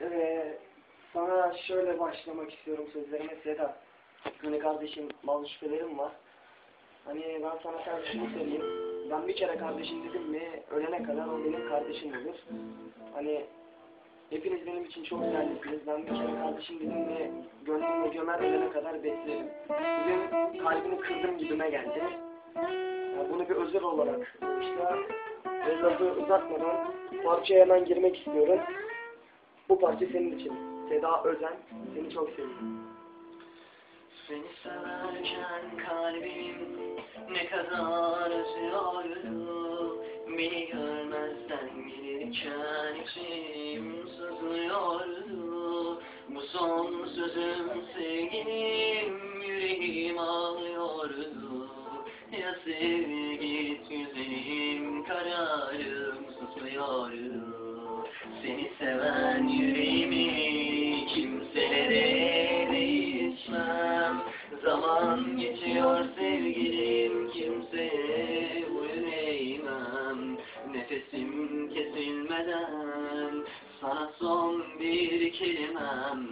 Ee, sana şöyle başlamak istiyorum sözlerime Sedat. Hani kardeşim bazı şüphelerim var. Hani ben sana şunu söyleyeyim. Ben bir kere kardeşim dedim mi ölene kadar o benim kardeşim olur. Hani hepiniz benim için çok değerlisiniz. Ben bir kere kardeşim dedim mi gönlümle gömer ölene kadar beklerim. Bugün kalbini kırdım gibime geldi. Ya bunu bir özel olarak işte lafı uzatmadan parçaya hemen girmek istiyorum. Bu parça senin için. Seda Özen. Seni çok seviyorum. Seni severken kalbim ne kadar üzüyordu Beni görmezden gelirken içim sızlıyordu Bu son sözüm sevgilim yüreğim ağlıyordu Ya sev Zaman geçiyor sevgilim kimseye boyun Nefesim kesilmeden sana son bir kelimem.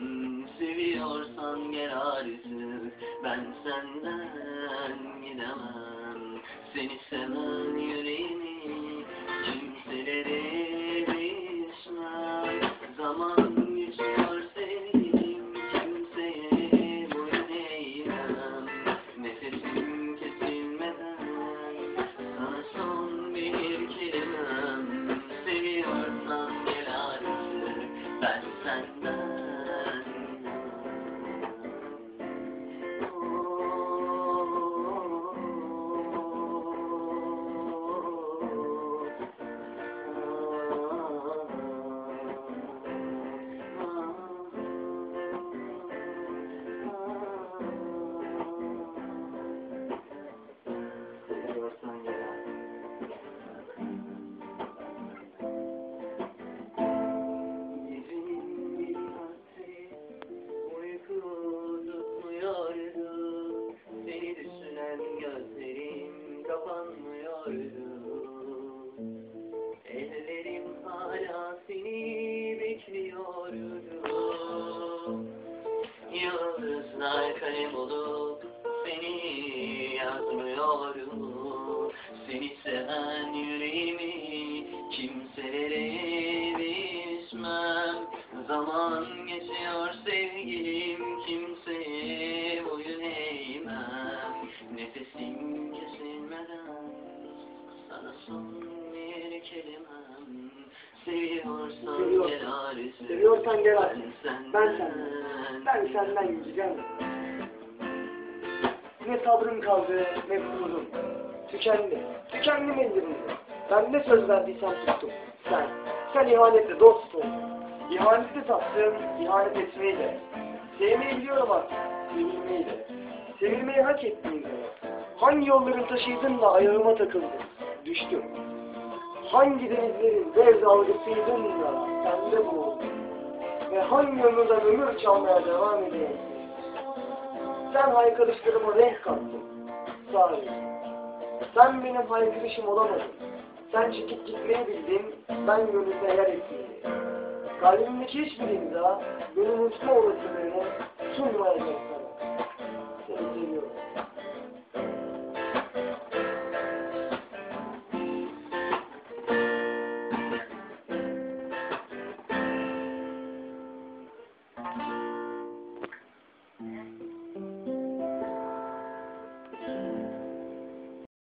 Seviyorsan gel artık ben senden gidemem. Seni seven yazmıyorum Seni seven yüreğimi kimselere değişmem Zaman geçiyor sevgilim kimseye boyun eğmem Nefesim kesilmeden sana son bir kelimem Seviyorsan Seviyorsan- gel artık. Ben Ben senden senden. Ben senden gideceğim. Ne sabrım kaldı ne umurum. Tükendi. Tükendim ellerimde. Ben ne söz verdiysem tuttum. Sen. Sen ihanetle dostum. İhaneti tattım, ihanet etmeyi de. Sevmeyi biliyorum artık, sevilmeyi de. Sevilmeyi hak ettiğim. Hangi yolların taşıydın da ayağıma takıldım. Düştüm. Hangi denizlerin dev dalgasıydın da sende boğuldum. Ve hangi ömürden ömür çalmaya devam edeyim. Sen haykırışlarıma renk kattın. Sahi. Sen benim haykırışım olamadın. Sen çekip gitmeyi bildin, ben gönlümde yer etmeyi. Kalbimdeki hiçbir imza, beni mutlu olasılığını sunmayacak sana. Seni seviyorum.